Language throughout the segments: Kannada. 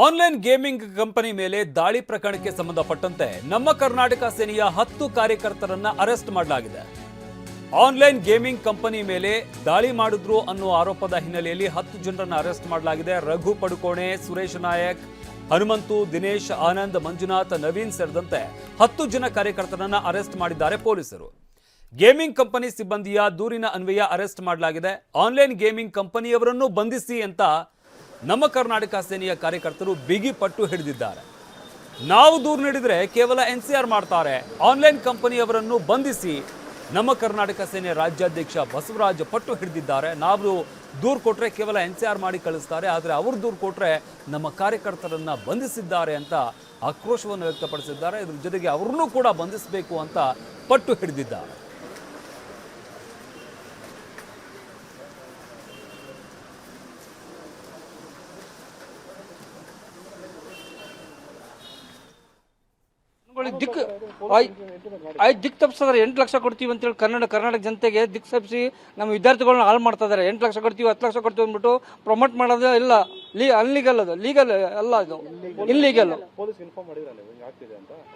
ಆನ್ಲೈನ್ ಗೇಮಿಂಗ್ ಕಂಪನಿ ಮೇಲೆ ದಾಳಿ ಪ್ರಕರಣಕ್ಕೆ ಸಂಬಂಧಪಟ್ಟಂತೆ ನಮ್ಮ ಕರ್ನಾಟಕ ಸೇನೆಯ ಹತ್ತು ಕಾರ್ಯಕರ್ತರನ್ನ ಅರೆಸ್ಟ್ ಮಾಡಲಾಗಿದೆ. ಆನ್ಲೈನ್ ಗೇಮಿಂಗ್ ಕಂಪನಿ ಮೇಲೆ ದಾಳಿ ಮಾಡಿದ್ರು ಅನ್ನೋ ಆರೋಪದ ಹಿನ್ನೆಲೆಯಲ್ಲಿ ಹತ್ತು ಜನರನ್ನ ಅರೆಸ್ಟ್ ಮಾಡಲಾಗಿದೆ. ರಘು ಪಡುಕೋಣೆ, ಸುರೇಶ್ ನಾಯಕ್, ಹನುಮಂತು, ದಿನೇಶ್, ಆನಂದ್, ಮಂಜುನಾಥ್, ನವೀನ್ ಸೇರಿದಂತೆ ಹತ್ತು ಜನ ಕಾರ್ಯಕರ್ತರನ್ನ ಅರೆಸ್ಟ್ ಮಾಡಿದ್ದಾರೆ ಪೊಲೀಸರು. ಗೇಮಿಂಗ್ ಕಂಪನಿ ಸಿಬ್ಬಂದಿಯ ದೂರಿನ ಅನ್ವಯ ಅರೆಸ್ಟ್ ಮಾಡಲಾಗಿದೆ. ಆನ್ಲೈನ್ ಗೇಮಿಂಗ್ ಕಂಪನಿಯವರನ್ನು ಬಂಧಿಸಿ ಅಂತ ನಮ್ಮ ಕರ್ನಾಟಕ ಸೇನೆಯ ಕಾರ್ಯಕರ್ತರು ಬಿಗಿ ಪಟ್ಟು ಹಿಡಿದಿದ್ದಾರೆ. ನಾವು ದೂರು ನೀಡಿದರೆ ಕೇವಲ ಎನ್ ಸಿ ಆರ್ ಮಾಡ್ತಾರೆ. ಆನ್ಲೈನ್ ಕಂಪನಿಯವರನ್ನು ಬಂಧಿಸಿ ನಮ್ಮ ಕರ್ನಾಟಕ ಸೇನೆ ರಾಜ್ಯಾಧ್ಯಕ್ಷ ಬಸವರಾಜ್ ಪಟ್ಟು ಹಿಡಿದಿದ್ದಾರೆ. ನಾವು ದೂರು ಕೊಟ್ಟರೆ ಕೇವಲ ಎನ್ ಸಿ ಆರ್ ಮಾಡಿ ಕಳಿಸ್ತಾರೆ. ಆದರೆ ಅವರು ದೂರು ಕೊಟ್ಟರೆ ನಮ್ಮ ಕಾರ್ಯಕರ್ತರನ್ನು ಬಂಧಿಸಿದ್ದಾರೆ ಅಂತ ಆಕ್ರೋಶವನ್ನು ವ್ಯಕ್ತಪಡಿಸಿದ್ದಾರೆ. ಇದ್ರ ಜೊತೆಗೆ ಅವ್ರನ್ನೂ ಕೂಡ ಬಂಧಿಸಬೇಕು ಅಂತ ಪಟ್ಟು ಹಿಡಿದಿದ್ದಾರೆ. ಜನಗಳಿಗೆ ದಿಕ್ ಆಯ್ತು ದಿಕ್ ತಪ್ಪಿಸಿದ್ರೆ ಎಂಟು ಲಕ್ಷ ಕೊಡ್ತೀವಿ ಅಂತೇಳಿ ಕನ್ನಡ ಕರ್ನಾಟಕ ಜನತೆಗೆ ದಿಕ್ ತಪ್ಪಿಸಿ ನಮ್ಮ ವಿದ್ಯಾರ್ಥಿಗಳನ್ನ ಹಾಳು ಮಾಡ್ತಾ ಇದಾರೆ. ಎಂಟು ಲಕ್ಷ ಕೊಡ್ತೀವಿ ಹತ್ತು ಲಕ್ಷ ಕೊಡ್ತೀವಿ ಅಂದ್ಬಿಟ್ಟು ಪ್ರಮೋಟ್ ಮಾಡೋದೇ ಇಲ್ಲ. ಲೀ ಅನ್ಲೀಗಲ್ ಅದು ಲೀಗಲ್ ಅಲ್ಲ ಅದು. ಇನ್ಲೀಗಲ್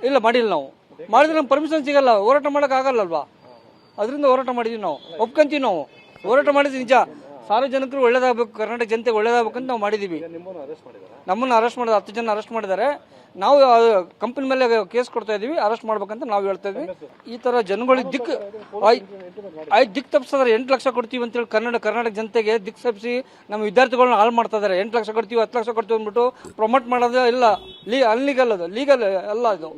ಇಲ್ಲ ಮಾಡಿಲ್ಲ ನಾವು. ಮಾಡಿದ್ರೆ ನಮ್ಗೆ ಪರ್ಮಿಷನ್ ಸಿಗಲ್ಲ. ಹೋರಾಟ ಮಾಡಕ್ ಆಗಲ್ಲಲ್ವಾ? ಅದರಿಂದ ಹೋರಾಟ ಮಾಡಿದೀವಿ ನಾವು. ಒಪ್ಕೊಂತೀವಿ ನಾವು. ಹೋರಾಟ ಮಾಡಿದ್ವಿ ನಿಜ. ಸಾರ್ವಜನಿಕರು ಒಳ್ಳೇದಾಗಬೇಕು ಕರ್ನಾಟಕ ಜನತೆಗೆ ಅಂತ ನಾವು ಮಾಡಿದ್ದೀವಿ ನಿಮ್ಮನ್ನು ಅರೆಸ್ಟ್ ಮಾಡಿದಾರ? ನಮ್ಮನ್ನು ಅರೆಸ್ಟ್ ಮಾಡಿದ ಹತ್ತು ಜನ ಅರೆಸ್ಟ್ ಮಾಡಿದ್ದಾರೆ. ನಾವು ಕಂಪನಿ ಮೇಲೆ ಕೇಸ್ ಕೊಡ್ತಾ ಇದ್ದೀವಿ ಅರೆಸ್ಟ್ ಮಾಡ್ಬೇಕಂತ ನಾವು ಹೇಳ್ತಾ ಇದ್ವಿ. ಈ ತರ ಜನಗಳಿಗೆ ದಿಕ್ ಆಯ್ತು ದಿಕ್ ತಪ್ಪಿಸಿದ್ರೆ ಎಂಟು ಲಕ್ಷ ಕೊಡ್ತೀವಿ ಅಂತೇಳಿ ಕನ್ನಡ ಕರ್ನಾಟಕ ಜನತೆಗೆ ದಿಕ್ ತಪ್ಪಿಸಿ ನಮ್ಮ ವಿದ್ಯಾರ್ಥಿಗಳನ್ನ ಹಾಳು ಮಾಡ್ತಾ ಇದ್ದಾರೆ ಎಂಟು ಲಕ್ಷ ಕೊಡ್ತೀವಿ ಹತ್ತು ಲಕ್ಷ ಕೊಡ್ತೀವಿ ಅಂದ್ಬಿಟ್ಟು ಪ್ರಮೋಟ್ ಮಾಡೋದೇ ಇಲ್ಲ. ಲೀ ಅನ್ಲೀಗಲ್ ಅದು ಲೀಗಲ್ ಅಲ್ಲ ಅದು.